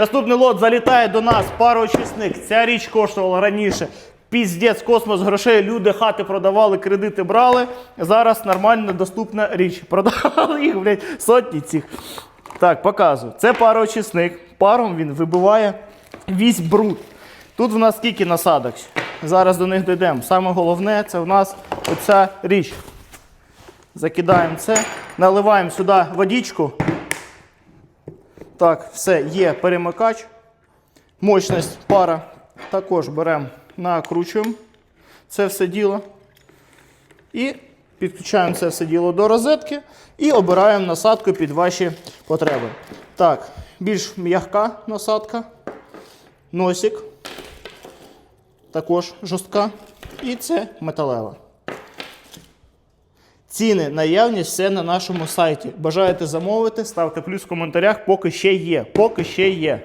Наступний лот залітає до нас, пароочисник. Ця річ коштувала раніше. Піздець, космос грошей, люди хати продавали, кредити брали. Зараз нормально доступна річ. Продавали їх, блядь, сотні цих. Так, показую. Це пароочисник. Паром він вибиває весь бруд. Тут в нас скільки насадок? Зараз до них дійдемо. Саме головне це в нас оця річ. Закидаємо це, наливаємо сюди водичку. Так, все, є перемикач. Мощність пара. Також беремо, накручуємо це все діло. І підключаємо це все діло до розетки і обираємо насадку під ваші потреби. Так, більш м'яка насадка, носик, також жорстка. І це металева. Ціни, наявність все на нашому сайті. Бажаєте замовити, ставте плюс в коментарях, поки ще є. Поки ще є.